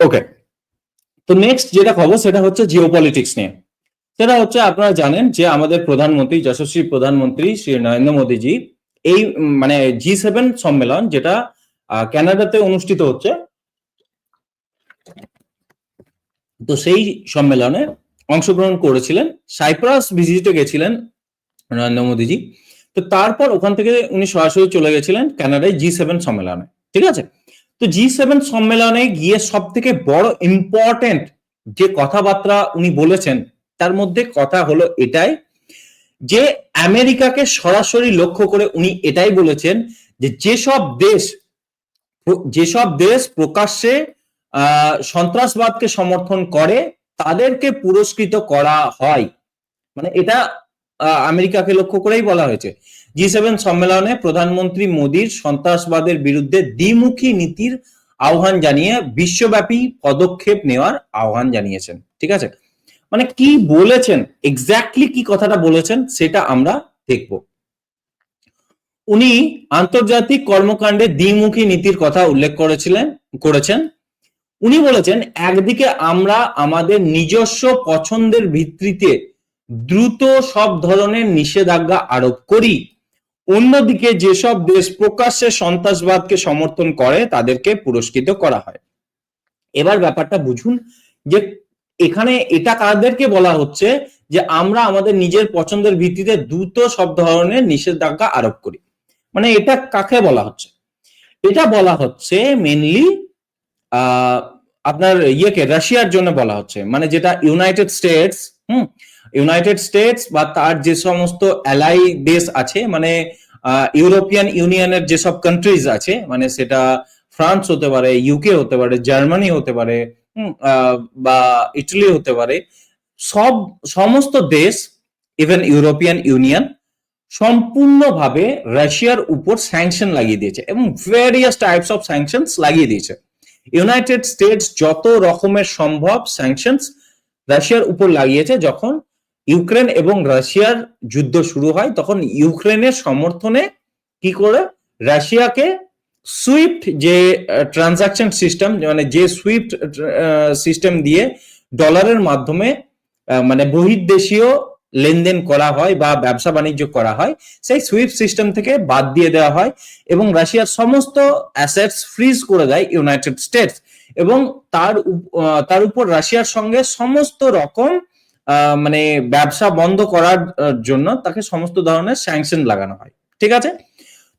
ওকে তো নেক্সট যেটা খবর সেটা হচ্ছে জিও পলিটিক্স নিয়ে। সেটা হচ্ছে আপনারা জানেন যে আমাদের প্রধানমন্ত্রী যশস্বী প্রধানমন্ত্রী শ্রী নরেন্দ্র মোদীজি এই মানে জি সেভেন সম্মেলন যেটা আহ, কানাডাতে অনুষ্ঠিত হচ্ছে তো সেই সম্মেলনে অংশগ্রহণ করেছিলেন সাইপ্রাস ভিজিটে গেছিলেন নরেন্দ্র মোদীজি। তো তারপর ওখান থেকে উনি সরাসরি চলে গেছিলেন কানাডায় জি সেভেন সম্মেলনে ঠিক আছে? তো জি সেভেন সম্মেলনে গিয়ে সব থেকে বড় ইম্পর্টেন্ট যে কথাবার্তা উনি বলেছেন, তার মধ্যে কথা হলো এটাই যে আমেরিকাকে সরাসরি লক্ষ্য করে উনি এটাই বলেছেন যে যেসব দেশ যেসব দেশ প্রকাশ্যে সন্ত্রাসবাদকে সমর্থন করে, তাদেরকে পুরস্কৃত করা হয়। মানে এটা আমেরিকাকে লক্ষ্য করেই বলা হয়েছে। জি সেভেন সম্মেলনে প্রধানমন্ত্রী মোদীর সন্ত্রাসবাদের বিরুদ্ধে দ্বিমুখী নীতির আহ্বান জানিয়ে বিশ্বব্যাপী পদক্ষেপ নেওয়ার আহ্বান জানিয়েছেন। ঠিক আছে? মানে কি বলেছেন? এক্স্যাক্টলি কি কথাটা বলেছেন সেটা আমরা দেখব। উনি আন্তর্জাতিক কর্মকাণ্ডে দ্বিমুখী নীতির কথা উল্লেখ করেছিলেন, করেছেন। উনি বলেছেন, একদিকে আমরা আমাদের নিজস্ব পছন্দের ভিত্তিতে দ্রুত সব ধরনের নিষেধাজ্ঞা আরোপ করি অন্যদিকে যেসব দেশ প্রকাশ্যে সন্ত্রাসবাদকে সমর্থন করে, তাদেরকে পুরস্কৃত করা হয়। এবার ব্যাপারটা বুঝুন যে এখানে এটা কাদেরকে বলা হচ্ছে যে আমরা আমাদের নিজের পছন্দের ভিত্তিতে দ্রুত সব ধরনের নিষেধাজ্ঞা আরোপ করি। মানে এটা কাকে বলা হচ্ছে? এটা বলা হচ্ছে মেনলি আপনার ইয়েকে, রাশিয়ার জন্য বলা হচ্ছে। মানে যেটা United States hmm United States বা তার যে সমস্ত অ্যালাই দেশ আছে মানে ইউরোপিয়ান ইউনিয়নের যেসব কান্ট্রিজ আছে মানে সেটা ফ্রান্স হতে পারে ইউকে হতে পারে জার্মানি হতে পারে বা ইটালি হতে পারে, সব, সমস্ত দেশ ইভেন ইউরোপিয়ান ইউনিয়ন সম্পূর্ণভাবে রাশিয়ার উপর স্যাংশন লাগিয়ে দিয়েছে এবং ভেরিয়াস টাইপস অফ স্যাংশনস লাগিয়ে দিয়েছে। ইউনাইটেড স্টেটস যত রকমের সম্ভব স্যাংশনস রাশিয়ার উপর লাগিয়েছে যখন ইউক্রেন এবং রাশিয়ার যুদ্ধ শুরু হয়। তখন ইউক্রেনের সমর্থনে কি করে? রাশিয়াকে সুইফট যে ট্রানজাকশন সিস্টেম মানে যে সুইফট সিস্টেম দিয়ে ডলারের মাধ্যমে মানে বহির্দেশীয় লেনদেন করা হয় বা ব্যবসা বাণিজ্য করা হয়, সেই সুইফট সিস্টেম থেকে বাদ দিয়ে দেওয়া হয় এবং রাশিয়ার সমস্ত অ্যাসেটস ফ্রিজ করে দেয় ইউনাইটেড স্টেটস এবং তার তার উপর রাশিয়ার সঙ্গে সমস্ত রকম মানে ব্যবসা বন্ধ করার জন্য তাকে সমস্ত ধরনের স্যাংশন লাগানো হয়। ঠিক আছে?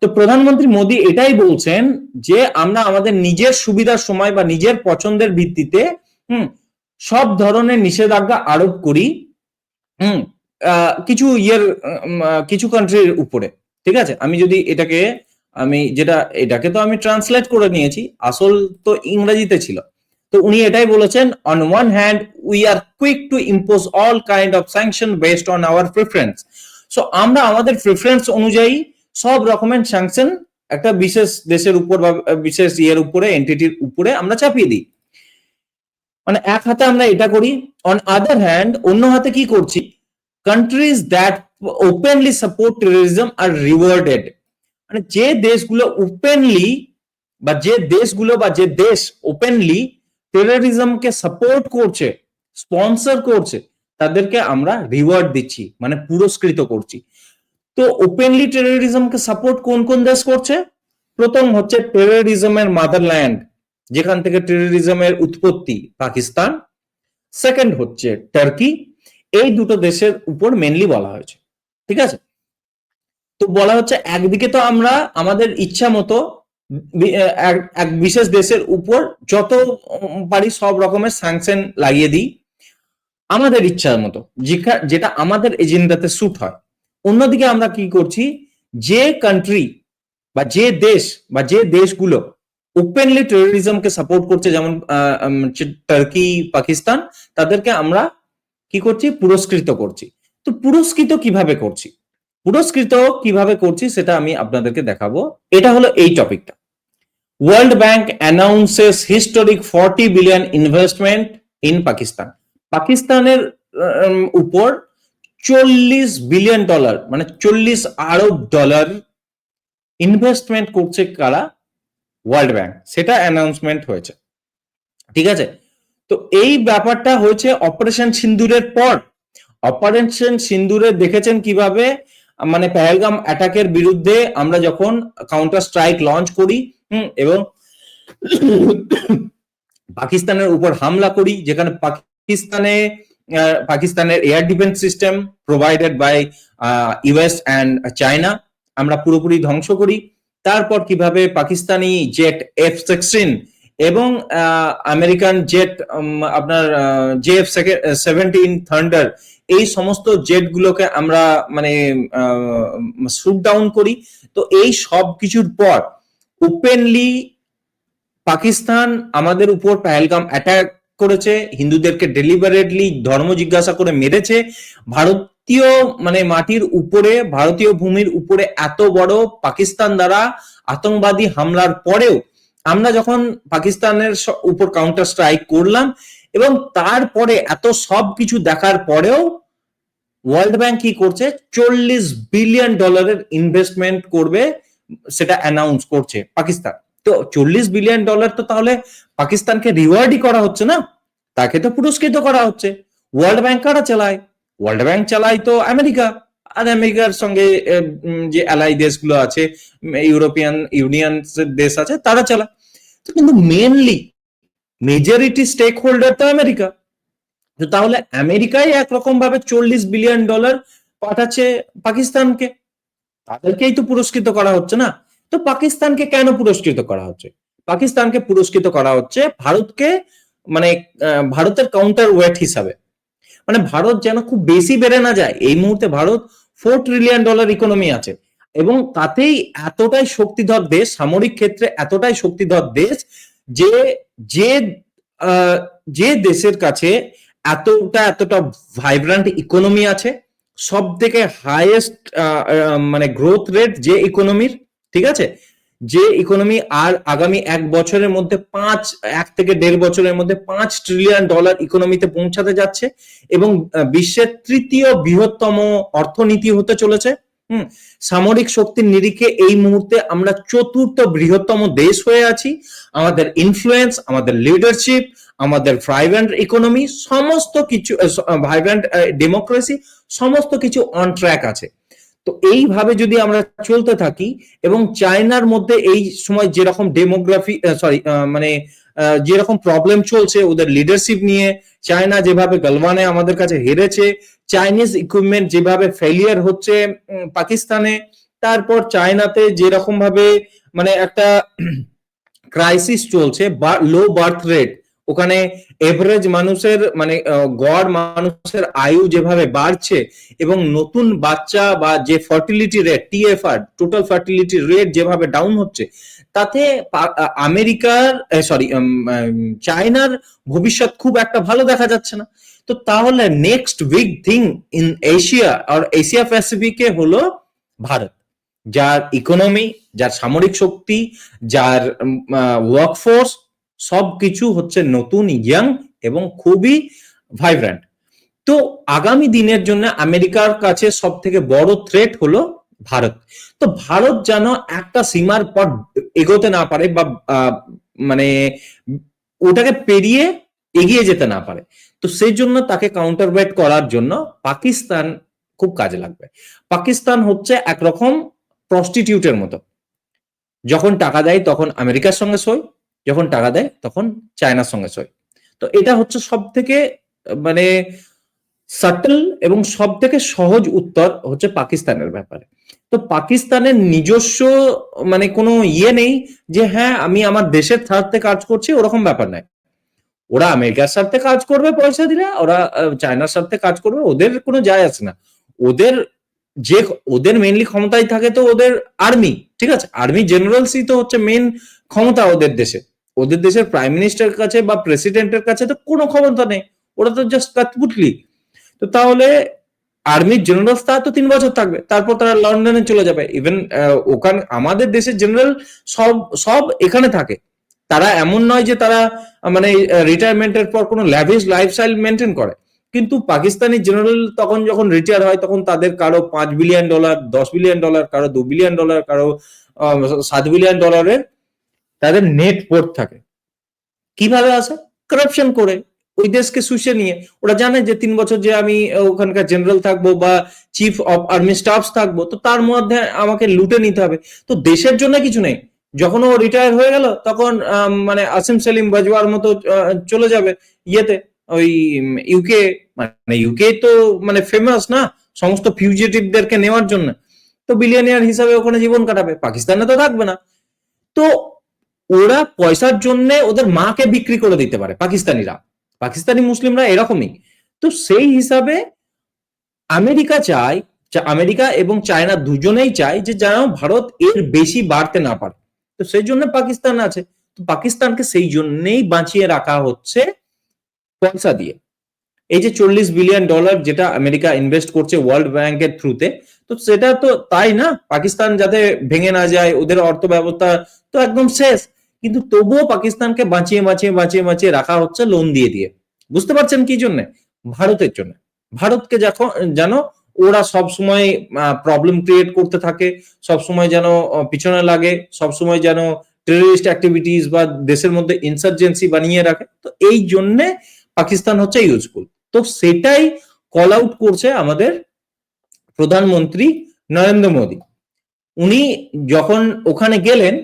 তো প্রধানমন্ত্রী মোদী এটাই বলছেন যে, আমরা আমাদের নিজের সুবিধার সময় বা নিজের পছন্দের ভিত্তিতে, হুম, সব ধরনের নিষেধাজ্ঞা আরোপ করি, হুম কিছু ইয়ের কিছু কান্ট্রির উপরে। ঠিক আছে? আমি যদি এটাকে, আমি যেটা, এটাকে তো আমি ট্রান্সলেট করে নিয়েছি। আসল তো ইংরেজিতে ছিল। তো উনি এটাই বলেছেন on one hand we are quick to impose all kind of sanction based on our preference so আমরা আমাদের প্রিফারেন্স অনুযায়ী সব রকমের স্যাংশন একটা বিশেষ দেশের উপর বা বিশেষ ইয়ের উপরে এন্টিটির উপরে আমরা চাপিয়ে দিই। মানে এক হাতে আমরা এটা করি অন আদার হ্যান্ড অন্য হাতে কি করছি? Countries that openly support terrorism are rewarded মানে যে দেশগুলো ওপেনলি বা যে দেশগুলো বা যে দেশ ওপেনলি টেরোরিজমকে সাপোর্ট করছে, স্পন্সর করছে, তাদেরকে আমরা রিওয়ার্ড দিচ্ছি মানে পুরস্কৃত করছি। তো ওপেনলি টেরোরিজমকে সাপোর্ট কোন কোন দেশ করছে? প্রথম হচ্ছে টেরোরিজমের মাদারল্যান্ড যেখান থেকে টেরোরিজমের উৎপত্তি, পাকিস্তান। সেকেন্ড হচ্ছে টার্কি এই দুটো দেশের উপর মেনলি বলা হয়েছে, ঠিক আছে? তো বলা হচ্ছে একদিকে তো আমরা আমাদের ইচ্ছা মতো এক বিশেষ দেশের উপর যত পারি সব রকমের স্যাংশন লাগিয়ে দিই। আমাদের ইচ্ছার মতো যেটা আমাদের এজেন্ডাতে স্যুট হয়। অন্যদিকে আমরা কি করছি, যে কান্ট্রি বা যে দেশ বা যে দেশগুলো ওপেনলি টেরোরিজমকে সাপোর্ট করছে, যেমন টার্কি পাকিস্তান তাদেরকে আমরা কি করছি, পুরস্কৃত করছি। তো পুরস্কৃত কীভাবে করছি? পুরস্কৃত কীভাবে করছি, সেটা আমি আপনাদেরকে দেখাবো। এটা হলো এই টপিকটা World Bank announces historic forty billion investment in Pakistan পাকিস্তানের উপর চল্লিশ বিলিয়ন ডলার মানে চল্লিশ আরব ডলার ইনভেস্টমেন্ট করছে কারা? ওয়ার্ল্ড ব্যাংক সেটা অ্যানাউন্সমেন্ট হয়েছে। ঠিক আছে? তো এই ব্যাপারটা হয়েছে অপারেশন সিন্দুরের পর। অপারেশন সিন্দুরে দেখেছেন কীভাবে? মানে পেহেলগাম অ্যাটাকের বিরুদ্ধে আমরা যখন কাউন্টার স্ট্রাইক লঞ্চ করি হুম, এবং পাকিস্তানের উপর হামলা করি যেখানে পাকিস্তানে পাকিস্তানের air defence system provided by US and China আমরা পুরোপুরি ধ্বংস করি। তারপর কীভাবে পাকিস্তানি জেট এফ সিক্সটিন এবং আমেরিকান জেট আপনার আপনার জেএফ সেভেন্টিন থান্ডার এই সমস্ত জেটগুলোকে আমরা মানে শুট ডাউন করি। তো এই সব কিছুর পর ওপেনলি পাকিস্তান আমাদের উপর পেহেলগাম অ্যাটাক করেছে, হিন্দুদেরকে ডেলিভারেটলি ধর্ম জিজ্ঞাসা করে মেরেছে। ভারতীয় মানে মাটির উপরে, ভারতীয় ভূমির উপরে এত বড় পাকিস্তান দ্বারা আতঙ্কবাদী হামলার পরেও আমরা যখন পাকিস্তানের উপর কাউন্টার স্ট্রাইক করলাম এবং তারপরে এত সব কিছু দেখার পরেও ওয়ার্ল্ড ব্যাংক কি করছে? চল্লিশ বিলিয়ন ডলারের ইনভেস্টমেন্ট করবে সেটা অ্যানাউন্স করছে পাকিস্তান। তো চল্লিশ বিলিয়ন ডলার তো তাহলে পাকিস্তানকে রিওয়ার্ডই করা হচ্ছে না? তাকে তো পুরস্কৃত করা হচ্ছে। ওয়ার্ল্ড ব্যাংক কারা চালায়? ওয়ার্ল্ড ব্যাংক চালায় তো আমেরিকা। আর আমেরিকার সঙ্গে যে অ্যালাই দেশগুলো আছে, ইউরোপিয়ান ইউনিয়ন দেশ আছে, তারা চালায়। তো কিন্তু মেনলি মেজরিটি স্টেক হোল্ডার তো আমেরিকা। তো তাহলে আমেরিকাই একরকম ভাবে চল্লিশ বিলিয়ন ডলার পাঠাচ্ছে পাকিস্তানকে। তাদেরকেই তো পুরস্কৃত করা হচ্ছে না। তো পাকিস্তানকে কেন পুরস্কৃত করা হচ্ছে? পাকিস্তানকে পুরস্কৃত করা হচ্ছে ভারতকে মানে ভারতের কাউন্টার ওয়েট হিসাবে। মানে ভারত যেন খুব বেশি বেড়ে না যায়। এই মুহূর্তে Bharat four trillion dollar economy আছে। এবং তাতেই এতটাই শক্তিধর দেশ, সামরিক ক্ষেত্রে এতটাই শক্তিধর দেশ যে যে যে দেশের কাছে এতটা এতটা ভাইব্রান্ট ইকোনমি আছে সব থেকে হাইয়েস্ট মানে গ্রোথ রেট যে ইকোনমির ঠিক আছে? যে ইকোনমি আর আগামী এক বছরের মধ্যে পাঁচ, এক থেকে দেড় বছরের মধ্যে পাঁচ ট্রিলিয়ন ডলার ইকোনমিতে পৌঁছাতে যাচ্ছে এবং বিশ্বের তৃতীয় বৃহত্তম অর্থনীতি হতে চলেছে। হুম, সামরিক শক্তির নিরিখে এই মুহূর্তে আমরা চতুর্থ বৃহত্তম দেশ হয়ে আছি। আমাদের ইনফ্লুয়েন্স আমাদের লিডারশিপ আমাদের ভাইব্রেন্ট ইকোনমি সমস্ত কিছু ভাইব্রেন্ট ডেমোক্রেসি সমস্ত কিছু অন ট্র্যাক আছে। তো এইভাবে যদি আমরা চলতে থাকি এবং চায়নার মধ্যে এই সময় যেরকম ডেমোগ্রাফি সরি মানে যেরকম প্রবলেম চলছে ওদের লিডারশিপ নিয়ে চায়না যেভাবে গলওয়ানে আমাদের কাছে হেরেছে চাইনিজ ইকুইপমেন্ট যেভাবে ফেলিয়ার হচ্ছে পাকিস্তানে, তারপর চায়নাতে যেরকম ভাবে মানে একটা ক্রাইসিস চলছে লো বার্থ রেট ওখানে এভারেজ মানুষের মানে গড় মানুষের আয়ু যেভাবে বাড়ছে এবং নতুন বাচ্চা বা যে fertility rate TFR total fertility rate যেভাবে ডাউন হচ্ছে, তাতে আমেরিকার সরি চায়নার ভবিষ্যৎ খুব একটা ভালো দেখা যাচ্ছে না। তো তাহলে next big thing in Asia R Asia প্যাসিফিকে হলো ভারত, যার ইকোনমি যার সামরিক শক্তি, যার ওয়ার্কফোর্স সবকিছু হচ্ছে নতুন ইয়াং এবং খুবই ভাইব্রান্ট তো আগামী দিনের জন্য আমেরিকার কাছে সব থেকে বড় থ্রেট হলো ভারত। তো ভারত যেন একটা সীমার পর এগোতে না পারে বা মানে ওটাকে পেরিয়ে এগিয়ে যেতে না পারে। তো সেই জন্য তাকে কাউন্টার ওয়েট করার জন্য পাকিস্তান খুব কাজে লাগবে। পাকিস্তান হচ্ছে একরকম প্রস্টিটিউটের মতো। যখন টাকা দেয় তখন আমেরিকার সঙ্গে সই যখন টাকা দেয়, তখন চায়নার সঙ্গে সই তো এটা হচ্ছে সব থেকে মানে সাটল এবং সব থেকে সহজ উত্তর হচ্ছে পাকিস্তানের ব্যাপারে। তো পাকিস্তানের নিজস্ব মানে কোনো ইয়ে নেই যে হ্যাঁ আমি আমার দেশের স্বার্থে কাজ করছি, ওরকম ব্যাপার নাই ওরা আমেরিকার স্বার্থে কাজ করবে, পয়সা দিলে, ওরা চায়নার স্বার্থে কাজ করবে, ওদের কোনো যায় আসে না। ওদের যে, ওদের মেনলি ক্ষমতায় থাকে তো ওদের আর্মি ঠিক আছে? আর্মি জেনারেলসই তো হচ্ছে মেন ক্ষমতা ওদের দেশে। ওদের দেশের প্রাইম মিনিস্টার কাছে বা প্রেসিডেন্টের কাছে তো কোনো ক্ষমতা নেই। ওরা তো জাস্ট কাঠপুটলি তো তাহলে আর্মির জেনারেল তা তো তিন বছর থাকবে। তারপর তারা লন্ডনে চলে যাবে। ইভেন ওখানে, আমাদের দেশের জেনারেল সব সব এখানে থাকে। তারা এমন নয় যে তারা মানে রিটায়ারমেন্টের পর কোনো ল্যাভিশ লাইফস্টাইল মেনটেন করে। কিন্তু পাকিস্তানি জেনারেল তখন যখন রিটায়ার হয়, তখন তাদের কারও পাঁচ বিলিয়ন ডলার দশ বিলিয়ন ডলার কারও দু বিলিয়ন ডলার কারও সাত বিলিয়ন ডলারের তাদের নেট পোর্ট থাকে। কীভাবে আসে? কারাপশন করে। ওই দেশকে শুষে নিয়ে। ওরা জানে যে তিন বছর যে আমি ওখানকার জেনারেল থাকব বা চিফ অফ আর্মি স্টাফ থাকব, তো তার মধ্যে আমাকে লুটে নিতে হবে। তো দেশের জন্য কিছু নেই। যখন ও রিটায়ার হয়ে গেল, তখন মানে আসিম সেলিম বাজওয়ার মতো চলে যাবে ইয়েতে, ওই ইউকে মানে ইউকে তো মানে ফেমাস না, সমস্ত ফিউজিটিভদেরকে নেওয়ার জন্য। তো বিলিয়নিয়ার হিসাবে ওখানে জীবন কাটাবে। পাকিস্তানে তো থাকবে না। তো ওরা পয়সার জন্য ওদের মাকে বিক্রি করে দিতে পারে, পাকিস্তানিরা। পাকিস্তানি মুসলিমরা এরকমই। তো সেই হিসাবে আমেরিকা চায় আমেরিকা এবং চায়না দুজনেই চায় যে যেন ভারত এর বেশি বাড়তে না পারে। তো সেই জন্য পাকিস্তান আছে। তো পাকিস্তানকে সেই জন্যেই বাঁচিয়ে রাখা হচ্ছে পয়সা দিয়ে। এই যে চল্লিশ বিলিয়ন ডলার যেটা আমেরিকা ইনভেস্ট করছে ওয়ার্ল্ড ব্যাংকের থ্রুতে তো সেটা তো তাই না? পাকিস্তান যাতে ভেঙে না যায়, ওদের অর্থ ব্যবস্থা তো একদম শেষ। কিন্তু তবুও পাকিস্তানকে বাঁচিয়ে বাঁচিয়ে বাঁচিয়ে বাঁচিয়ে রাখা হচ্ছে লোন দিয়ে দিয়ে। বুঝতে পারছেন কি জন্য? ভারতের জন্য। ভারতকে যখন, যেন ওরা সব সময় প্রবলেম ক্রিয়েট করতে থাকে সব সময় যেন পিছনে লাগে সব সময় যেন টেররিস্ট অ্যাক্টিভিটিস বা দেশের মধ্যে ইনসার্জেন্সি বানিয়ে রাখে, তো এই জন্যে পাকিস্তান হচ্ছে ইউজফুল তো সেটাই কল আউট করছে আমাদের প্রধানমন্ত্রী নরেন্দ্র মোদী। উনি যখন ওখানে গেলেন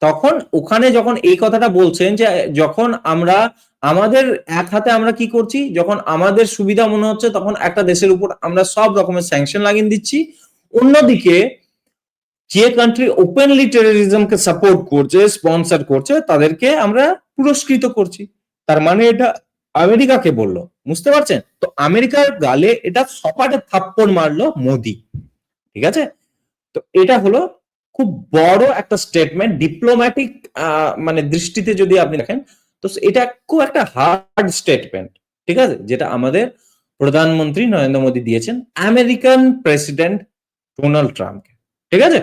তখন ওখানে যখন এই কথাটা বলছেন যে, যখন আমরা, আমাদের এক হাতে আমরা কি করছি? যখন আমাদের সুবিধা মনে হচ্ছে, তখন একটা দেশের উপর আমরা সব রকমের স্যাংশন লাগিয়ে দিচ্ছি। অন্যদিকে, যে কান্ট্রি ওপেনলি টেরোরিজমকে সাপোর্ট করছে স্পন্সর করছে, তাদেরকে আমরা পুরস্কৃত করছি। তার মানে এটা আমেরিকাকে বলল। বুঝতে পারছেন? তো আমেরিকার গালে এটা সপাটে থাপ্পড় মারলো মোদি। ঠিক আছে? তো এটা হলো খুব বড় একটা স্টেটমেন্ট ডিপ্লোম্যাটিক মানে দৃষ্টিতে যদি আপনি দেখেন, তো এটা খুব একটা হার্ড স্টেটমেন্ট ঠিক আছে? যেটা আমাদের প্রধানমন্ত্রী নরেন্দ্র মোদী দিয়েছেন, আমেরিকান প্রেসিডেন্ট ডোনাল্ড ট্রাম্পকে, ঠিক আছে?